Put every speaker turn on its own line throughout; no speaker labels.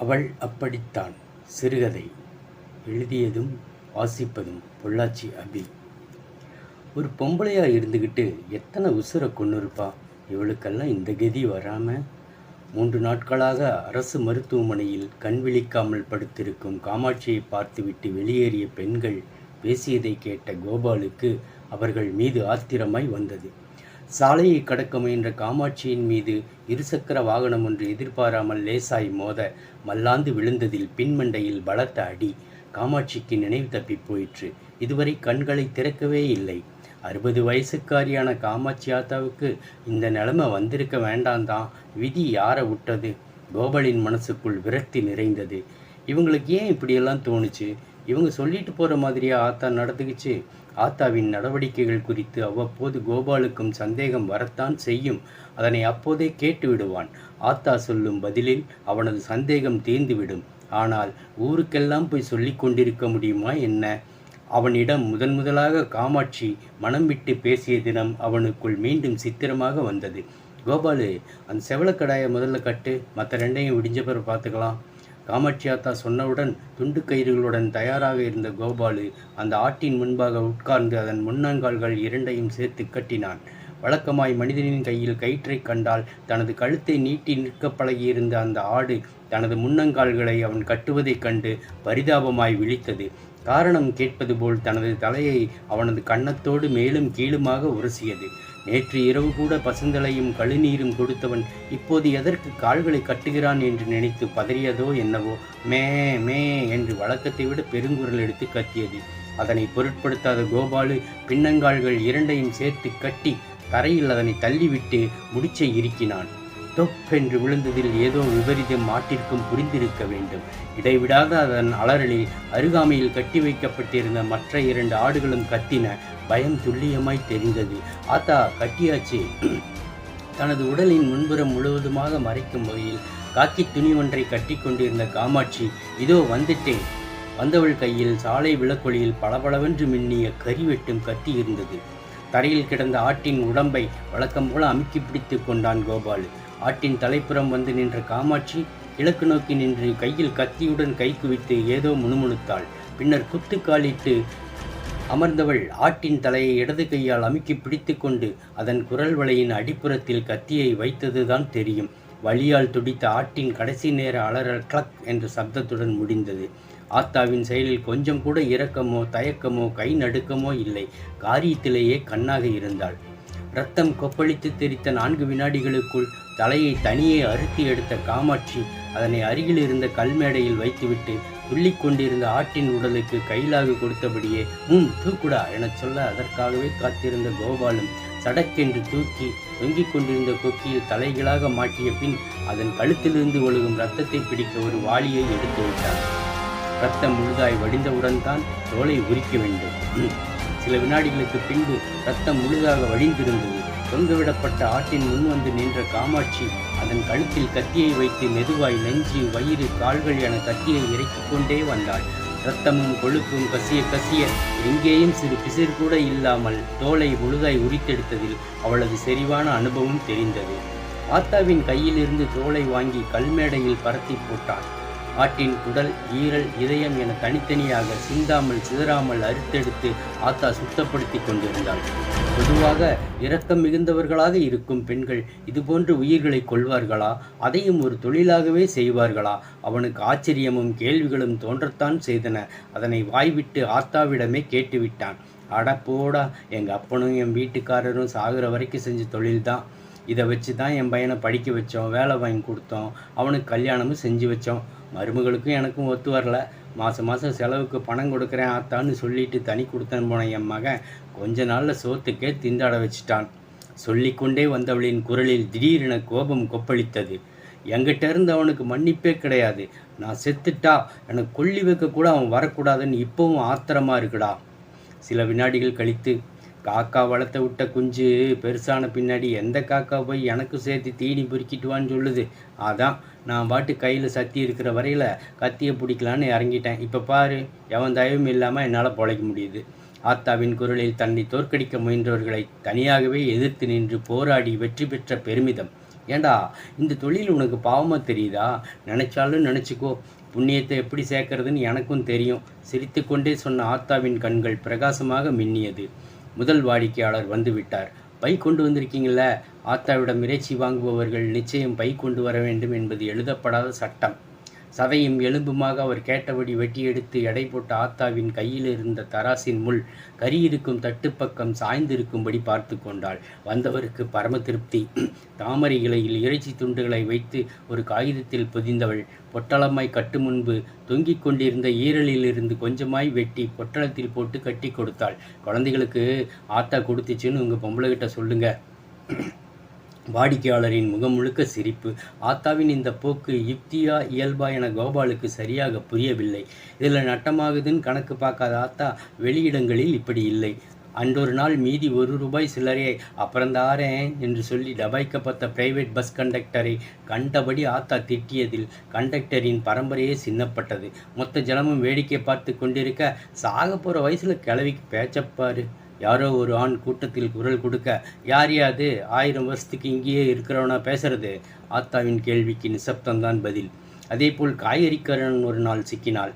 அவள் அப்படித்தான். சிறுகதை. எழுதியதும் வாசிப்பதும் பொள்ளாச்சி அபி. ஒரு பொம்பளையாக இருந்துக்கிட்டு எத்தனை உசுரை கொண்டிருப்பா இவளுக்கெல்லாம் இந்த கதி வராமல் மூன்று நாட்களாக அரசு மருத்துவமனையில் கண் விழிக்காமல் படுத்திருக்கும் காமாட்சியை பார்த்துவிட்டு வெளியேறிய பெண்கள் பேசியதை கேட்ட கோபாலுக்கு அவர்கள் மீது ஆத்திரமாய் வந்தது. சாலையை கடக்க முயன்ற காமாட்சியின் மீது இருசக்கர வாகனம் ஒன்று எதிர்பாராமல் லேசாய் மோத மல்லாந்து விழுந்ததில் பின்மண்டையில் பலத்த அடி. காமாட்சிக்கு நினைவு தப்பி போயிற்று. இதுவரை கண்களை திறக்கவே இல்லை. அறுபது வயசுக்காரியான காமாட்சி ஆத்தாவுக்கு இந்த நிலைமை வந்திருக்க வேண்டாம்தான் விதி யாரை விட்டது கோபாலின் மனசுக்குள் விரக்தி நிறைந்தது. இவங்களுக்கு ஏன் இப்படியெல்லாம் தோணுச்சு? இவங்க சொல்லிட்டு போகிற மாதிரியா ஆத்தா நடந்துக்குச்சு? ஆத்தாவின் நடவடிக்கைகள் குறித்து அவ்வப்போது கோபாலுக்கும் சந்தேகம் வரத்தான் செய்யும். அதனை அப்போதே கேட்டு விடுவான் ஆத்தா சொல்லும் பதிலில் அவனது சந்தேகம் தீர்ந்துவிடும். ஆனால் ஊருக்கெல்லாம் போய் சொல்லி கொண்டிருக்க முடியுமா என்ன? அவனிடம் முதன் முதலாக காமாட்சி மனம் விட்டு பேசிய தினம் அவனுக்குள் மீண்டும் சித்திரமாக வந்தது. கோபாலு அந்த செவலக்கடாயை முதல்ல கட்டு. மற்ற ரெண்டையும் விடிஞ்ச பிறகு பார்த்துக்கலாம். காமாட்சியாத்தா சொன்னவுடன் துண்டு கயிறுகளுடன் தயாராக இருந்த கோபாலு அந்த ஆட்டின் முன்பாக உட்கார்ந்து அதன் முன்னங்கால்கள் இரண்டையும் சேர்த்து கட்டினான். வழக்கமாய் மனிதனின் கையில் கயிற்றை கண்டால் தனது கழுத்தை நீட்டி நிற்க பழகியிருந்த அந்த ஆடு தனது முன்னங்கால்களை அவன் கட்டுவதைக் கண்டு பரிதாபமாய் விழித்தது. காரணம் கேட்பது போல் தனது தலையை அவனது கன்னத்தோடு மேலும் கீழுமாக உரசியது. நேற்று இரவு கூட பசுந்தலையும் கழுநீரும் கொடுத்தவன் இப்போது எதற்கு கால்களை கட்டுகிறான் என்று நினைத்து பதறியதோ என்னவோ? மே மே என்று வழக்கத்தை விட பெருங்குரல் எடுத்து கத்தியது. அதனை பொருட்படுத்தாத கோபாலு பின்னங்கால்கள் இரண்டையும் சேர்த்து கட்டி தரையில் அதனை தள்ளிவிட்டு முடிச்சை இறுக்கினான். தொப் என்று விழுந்ததில் ஏதோ விபரீதம் மாட்டிற்கும் புரிந்திருக்க வேண்டும். இடைவிடாத அதன் அலறலில் அருகாமையில் கட்டி வைக்கப்பட்டிருந்த மற்ற இரண்டு ஆடுகளும் கத்தின பயம் துல்லியமாய் தெரிந்தது. ஆத்தா கட்டியாச்சு. தனது உடலின் முன்புறம் முழுவதுமாக மறைக்கும் வகையில் காக்கி துணி ஒன்றை கட்டி கொண்டிருந்த காமாட்சி இதோ வந்துட்டேன். வந்தவள் கையில் சாலை விளக்கொலியில் பளபளவென்று மின்னிய கரிவெட்டும் கத்தி இருந்தது. தரையில் கிடந்த ஆட்டின் உடம்பை வழக்கம் போல அமுக்கி பிடித்து கொண்டான் கோபாலு. ஆட்டின் தலைப்புறம் வந்து நின்ற காமாட்சி கிழக்கு நோக்கி நின்று கையில் கத்தியுடன் கை குவித்து ஏதோ முணுமுணுத்தாள். பின்னர் குத்து காலிட்டு அமர்ந்தவள் ஆட்டின் தலையை இடது கையால் அமுக்கி பிடித்து கொண்டு அதன் குரல் வலையின் அடிப்புறத்தில் கத்தியை வைத்ததுதான் தெரியும். வழியால் துடித்த ஆட்டின் கடைசி நேர அலறல் கிளக் என்ற சப்தத்துடன் முடிந்தது. ஆத்தாவின் செயலில் கொஞ்சம் கூட இரக்கமோ தயக்கமோ கை நடுக்கமோ இல்லை. காரியத்திலேயே கண்ணாக இருந்தாள். ரத்தம் கொப்பளித்து தெரித்த நான்கு வினாடிகளுக்குள் தலையை தனியே அறுத்து எடுத்த காமாட்சி அதனை அருகில் இருந்த கல்மேடையில் வைத்துவிட்டு துள்ளிக் கொண்டிருந்த ஆட்டின் உடலுக்கு கையிலாக கொடுத்தபடியே உம் தூக்குடா எனச் சொல்ல அதற்காகவே காத்திருந்த கோபாலும் சடக்கென்று தூக்கி தொங்கிக் கொண்டிருந்த கொக்கியில் தலைகளாக மாட்டிய பின் அதன் கழுத்திலிருந்து ஒழுகும் ரத்தத்தை பிடிக்க ஒரு வாளியை எடுத்து விட்டார் ரத்தம் முழுதாய் வடிந்தவுடன் தான் தோலை உரிக்க வேண்டும். சில வினாடிகளுக்கு பின்பு ரத்தம் முழுதாக வழிந்திருந்தது தொங்கவிடப்பட்ட ஆட்டின் முன் வந்து நின்ற காமாட்சி அதன் கழுத்தில் கத்தியை வைத்து மெதுவாய் நெஞ்சு வயிறு கால்கள் என கத்தியை இறக்கிக் கொண்டே வந்தாள். ரத்தமும் கொழுப்பும் கசிய கசிய எங்கேயும் சிறு பிசிறு கூட இல்லாமல் தோலை முழுதாய் உரித்தெடுத்ததில் அவளது செறிவான அனுபவம் தெரிந்தது. ஆத்தாவின் கையிலிருந்து தோலை வாங்கி கல்மேடையில் பரத்தி போட்டாள். ஆட்டின் குடல் ஈரல் இதயம் என தனித்தனியாக சிந்தாமல் சிதறாமல் அறுத்தெடுத்து ஆத்தா சுத்தப்படுத்தி கொண்டிருந்தாள். பொதுவாக இரக்கம் மிகுந்தவர்களாக இருக்கும் பெண்கள் இதுபோன்று உயிர்களை கொள்வார்களா அதையும் ஒரு தொழிலாகவே செய்வார்களா? அவனுக்கு ஆச்சரியமும் கேள்விகளும் தோன்றத்தான் செய்தன. அதனை வாய்விட்டு ஆத்தாவிடமே கேட்டுவிட்டான். அடப்போடா எங்கள் அப்பனும் என் வீட்டுக்காரரும் சாகுற வரைக்கும் செஞ்ச தொழில்தான். இதை வச்சு தான் என் பையனை படிக்க வச்சோம் வேலை வாங்கி கொடுத்தோம் அவனுக்கு கல்யாணமும் செஞ்சு வச்சோம். மருமகளுக்கும் எனக்கும் ஒத்து வரல. மாதம் மாதம் செலவுக்கு பணம் கொடுக்குறேன் ஆத்தான்னு சொல்லிட்டு தனி கொடுத்தன் போன என் மகன். கொஞ்ச நாளில் சோத்துக்கே திண்டாட வச்சிட்டான். சொல்லிக்கொண்டே வந்தவளின் குரலில் திடீரென கோபம் கொப்பளித்தது. என்கிட்ட இருந்து அவனுக்கு மன்னிப்பே கிடையாது. நான் செத்துட்டா எனக்கு கொல்லி வைக்க கூட அவன் வரக்கூடாதுன்னு இப்போவும் ஆத்திரமா இருக்குடா. சில வினாடிகள் கழித்து காக்கா வளர்த்த விட்ட குஞ்சு பெருசான பின்னாடி எந்த காக்கா போய் எனக்கு சேர்த்து தீனி பொறுக்கிட்டுவான்னு சொல்லுது. அதான் நான் பாட்டு கையில் சத்தி இருக்கிற வரையில் கத்தியை பிடிக்கலான்னு இறங்கிட்டேன். இப்போ பாரு எவன் தயவும் இல்லாமல் என்னால் பொழைக்க முடியுது. ஆத்தாவின் குரலில் தன்னை தோற்கடிக்க முயன்றவர்களை தனியாகவே எதிர்த்து நின்று போராடி வெற்றி பெற்ற பெருமிதம். ஏண்டா இந்த தொழில் உனக்கு பாவமாக தெரியுதா? நினச்சாலும் நினச்சிக்கோ. புண்ணியத்தை எப்படி சேர்க்கறதுன்னு எனக்கும் தெரியும். சிரித்துக்கொண்டே சொன்ன ஆத்தாவின் கண்கள் பிரகாசமாக மின்னியது. முதல் வாடிக்கையாளர் வந்துவிட்டார். பை கொண்டு வந்திருக்கீங்கள ஆத்தாவிடம் இறைச்சி வாங்குபவர்கள் நிச்சயம் பை கொண்டு வர வேண்டும் என்பது எழுதப்படாத சட்டம். சதையும் எலும்புமாக அவர் கேட்டபடி வெட்டி எடுத்து எடை போட்ட ஆத்தாவின் கையில் இருந்த தராசின் முள் கறி இருக்கும் தட்டுப்பக்கம் சாய்ந்திருக்கும்படி பார்த்து கொண்டாள். வந்தவருக்கு பரம திருப்தி. தாமரை இலையில் இறைச்சி துண்டுகளை வைத்து ஒரு காகிதத்தில் பொதிந்தவள். பொட்டலமாய் கட்டு முன்பு தொங்கிக் கொண்டிருந்த ஈரலிலிருந்து கொஞ்சமாய் வெட்டி பொட்டலத்தில் போட்டு கட்டி கொடுத்தாள். குழந்தைகளுக்கு ஆத்தா கொடுத்துச்சுன்னு உங்கள் பொம்பளைகிட்ட சொல்லுங்க. வாடிக்கையாளரின் முகம் முழுக்க சிரிப்பு. ஆத்தாவின் இந்த போக்கு யுக்தியா இயல்பா என கோபாலுக்கு சரியாக புரியவில்லை. இதில் நட்டமாகுதுன்னு கணக்கு பார்க்காத ஆத்தா வெளியிடங்களில் இப்படி இல்லை. அன்றொரு நாள் மீதி ஒரு ரூபாய் சில்லறையை அப்புறம் தாரேன் என்று சொல்லி டபாய்க்கப்பட்ட பிரைவேட் பஸ் கண்டக்டரை கண்டபடி ஆத்தா திட்டியதில் கண்டக்டரின் பரம்பரையே சின்னப்பட்டது. மொத்த ஜனமும் வேடிக்கை பார்த்து கொண்டிருக்க சாக போகிற வயசில் கிளவிக்கு பேச்சப்பாரு யாரோ ஒரு ஆண் கூட்டத்தில் குரல் கொடுக்க யார் யாது? ஆயிரம் வருஷத்துக்கு இங்கேயே இருக்கிறவனா பேசுறது? ஆத்தாவின் கேள்விக்கு நிசப்தம்தான் பதில். அதேபோல் காய்கறிக்காரன் ஒரு நாள் சிக்கினாள்.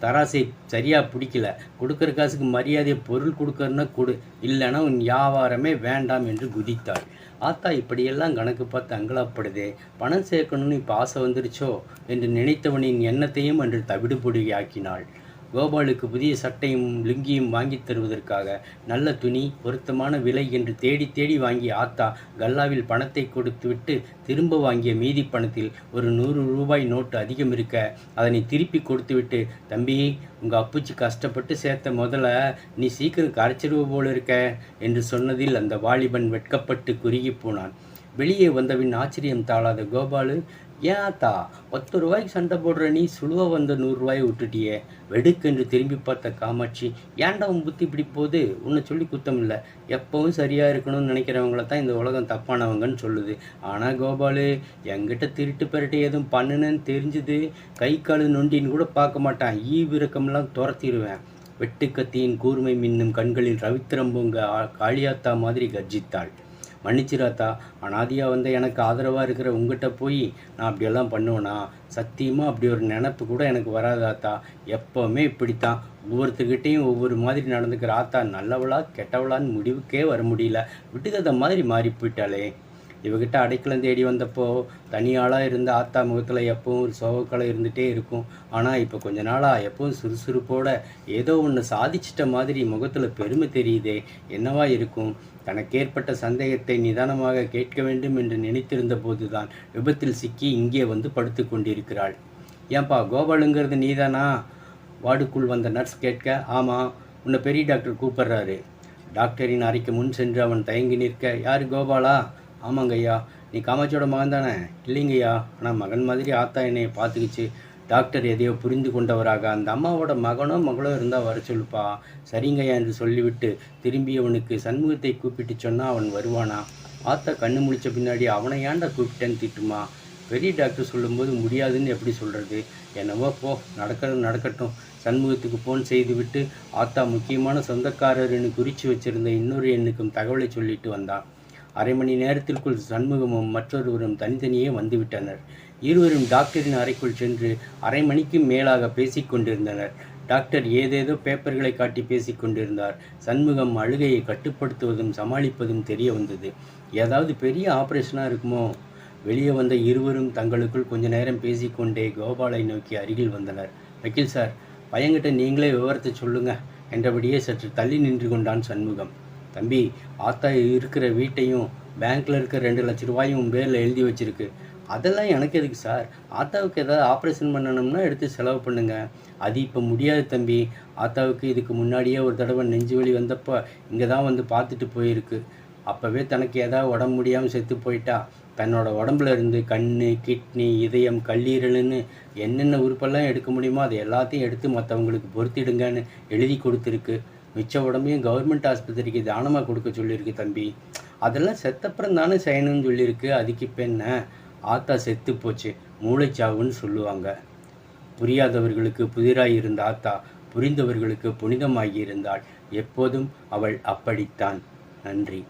தராசை சரியாக பிடிக்கல. கொடுக்குற காசுக்கு மரியாதை பொருள் கொடுக்கறன்னா கொடு. இல்லைன்னா உன் வியாபாரமே வேண்டாம் என்று குதித்தாள். ஆத்தா இப்படியெல்லாம் கணக்கு பார்த்து அங்கலாப்படுதே. பணம் சேர்க்கணும்னு இப்போ ஆசை வந்துருச்சோ? என்று நினைத்தவனின் எண்ணத்தையும் அன்று தவிடுபொடியாக்கினாள். கோபாலுக்கு புதிய சட்டையும் லுங்கியும் வாங்கித் தருவதற்காக நல்ல துணி பொருத்தமான விலை என்று தேடி தேடி வாங்கிய ஆத்தா கல்லாவில் பணத்தை கொடுத்துவிட்டு திரும்ப வாங்கிய மீதி பணத்தில் ஒரு நூறு ரூபாய் நோட்டு அதிகம் இருக்க அதனை திருப்பி கொடுத்துவிட்டு தம்பி உங்கள் அப்புச்சி கஷ்டப்பட்டு சேர்த்த முதல்ல நீ சீக்கிரம் கரைச்சிருவ போல இருக்க என்று சொன்னதில் அந்த வாலிபன் வெட்கப்பட்டு குறுகி போனான். வெளியே வந்தவின் ஆச்சரியம் தாழாத கோபாலு ஏன் ஆத்தா பத்து ரூபாய்க்கு சண்டை போடுற நீ சுழுவ வந்த நூறுரூவாயை விட்டுட்டியே. வெடுக்கென்று திரும்பி பார்த்த காமாட்சி ஏன்டா உன் புத்தி இப்படி போகுது? உன்னை சொல்லி குத்தம் இல்லை. எப்பவும் சரியாக இருக்கணும்னு நினைக்கிறவங்கள தான் இந்த உலகம் தப்பானவங்கன்னு சொல்லுது. ஆனால் கோபாலு என்கிட்ட திருட்டு பெரட்டு எதுவும் பண்ணுனேன்னு தெரிஞ்சுது. கை காலு நொண்டின்னு கூட பார்க்க மாட்டான். ஈ துரத்திடுவேன். வெட்டுக்கத்தியின் கூர்மை மின்னும் கண்களில் ரவித்திரம்புங்க காளியாத்தா மாதிரி கர்ஜித்தாள். மன்னிச்சிராத்தா அனாதியாக வந்த எனக்கு ஆதரவாக இருக்கிற உங்ககிட்ட போய் நான் அப்படியெல்லாம் பண்ணுவேனா? சத்தியமாக அப்படி ஒரு நினப்பு கூட எனக்கு வராதாத்தா எப்போவுமே இப்படித்தான். ஒவ்வொருத்தர்கிட்டையும் ஒவ்வொரு மாதிரி நடந்துக்கிற ஆத்தா. நல்லவளா கெட்டவளான்னு முடிவுக்கே வர முடியல. விட்டுக்கதை மாதிரி மாறி போயிட்டாளே. இவகிட்ட அடைக்கலம் தேடி வந்தப்போ தனியாளாக இருந்த ஆத்தா முகத்தில் எப்பவும் ஒரு சோகக்கலை இருந்துகிட்டே இருக்கும். ஆனால் இப்போ கொஞ்ச நாளாக எப்பவும் சுறுசுறுப்போட ஏதோ ஒன்று சாதிச்சிட்ட மாதிரி முகத்தில் பெருமை தெரியுதே என்னவா இருக்கும்? தனக்கு ஏற்பட்ட சந்தேகத்தை நிதானமாக கேட்க வேண்டும் என்று நினைத்திருந்த போதுதான் விபத்தில் சிக்கி இங்கே வந்து படுத்து கொண்டிருக்கிறாள். ஏன்பா கோபாலுங்கிறது நீதானா? வார்டுக்குள் வந்த நர்ஸ் கேட்க ஆமாம் உன்னை பெரிய டாக்டர் கூப்பிடுறாரு. டாக்டரின் அறைக்கு முன் சென்று அவன் தயங்கி நிற்க யார் கோபாலா? ஆமாங்க ஐயா நீ காமாட்சியோட மகன் தானே? இல்லைங்கய்யா. ஆனால் மகன் மாதிரி ஆத்தா என்னை பார்த்துக்கிச்சு. டாக்டர் எதையோ புரிந்து கொண்டவராக அந்த அம்மாவோட மகனோ மகளோ இருந்தால் வர சொல்லுப்பா. சரிங்கய்யா என்று சொல்லிவிட்டு திரும்பி அவனுக்கு சண்முகத்தை கூப்பிட்டு சொன்னால் அவன் வருவானா? ஆத்தா கண்ணு முழிச்ச பின்னாடி அவனை ஏன்டா கூப்பிட்டேன்னு திட்டுமா? பெரிய டாக்டர் சொல்லும்போது முடியாதுன்னு எப்படி சொல்கிறது என்னவோ போ நடக்கிறது நடக்கட்டும். சண்முகத்துக்கு ஃபோன் செய்துவிட்டு ஆத்தா முக்கியமான சொந்தக்காரர்னு குறித்து வச்சிருந்த இன்னொரு எண்ணுக்கும் தகவலை சொல்லிட்டு வந்தான் அரை மணி நேரத்திற்குள் சண்முகமும் மற்றொருவரும் தனித்தனியே வந்துவிட்டனர். இருவரும் டாக்டரின் அறைக்குள் சென்று அரை மணிக்கும் மேலாக பேசிக்கொண்டிருந்தனர் டாக்டர் ஏதேதோ பேப்பர்களை காட்டி பேசிக்கொண்டிருந்தார் சண்முகம் அழுகையை கட்டுப்படுத்துவதும் சமாளிப்பதும் தெரிய வந்தது. ஏதாவது பெரிய ஆபரேஷனாக இருக்குமோ? வெளியே வந்த இருவரும் தங்களுக்குள் கொஞ்ச நேரம் பேசிக்கொண்டே கோபாலை நோக்கி அருகில் வந்தனர். வக்கீல் சார் பையன்கிட்ட நீங்களே விவரத்தை சொல்லுங்க என்றபடியே சற்று தள்ளி நின்று கொண்டான் சண்முகம். தம்பி ஆத்தா இருக்கிற வீட்டையும் பேங்க்கில் இருக்கிற ரெண்டு லட்ச ரூபாயும் உன் பேரில் எழுதி வச்சிருக்கு. அதெல்லாம் எனக்கு எதுக்கு சார்? ஆத்தாவுக்கு ஏதாவது ஆப்ரேஷன் பண்ணணும்னா எடுத்து செலவு பண்ணுங்க. அது இப்போ முடியாது தம்பி. ஆத்தாவுக்கு இதுக்கு முன்னாடியே ஒரு தடவை நெஞ்சு வலி வந்தப்போ இங்கே தான் வந்து பார்த்துட்டு போயிருக்கு. அப்போவே தனக்கு ஏதாவது உடம்பு முடியாமல் செத்து போயிட்டா. தன்னோட உடம்புல இருந்து கண் கிட்னி இதயம் கல்லீரல்னு என்னென்ன உறுப்பெல்லாம் எடுக்க முடியுமோ அதை எல்லாத்தையும் எடுத்து மற்றவங்களுக்கு பொருத்திடுங்கன்னு எழுதி கொடுத்துருக்கு. மிச்ச உடம்பையும் கவர்மெண்ட் ஆஸ்பத்திரிக்கு தானமாக கொடுக்க சொல்லியிருக்கு தம்பி. அதெல்லாம் செத்தப்புறம் தானே செய்யணும்னு சொல்லியிருக்கு. அதுக்கு இப்போ என்ன? ஆத்தா செத்து போச்சு. மூளைச்சாவுன்னு சொல்லுவாங்க. புரியாதவர்களுக்கு புதிராய் இருந்த ஆத்தா புரிந்தவர்களுக்கு புனிதமாகி இருந்தாள். எப்போதும் அவள் அப்படித்தான். நன்றி.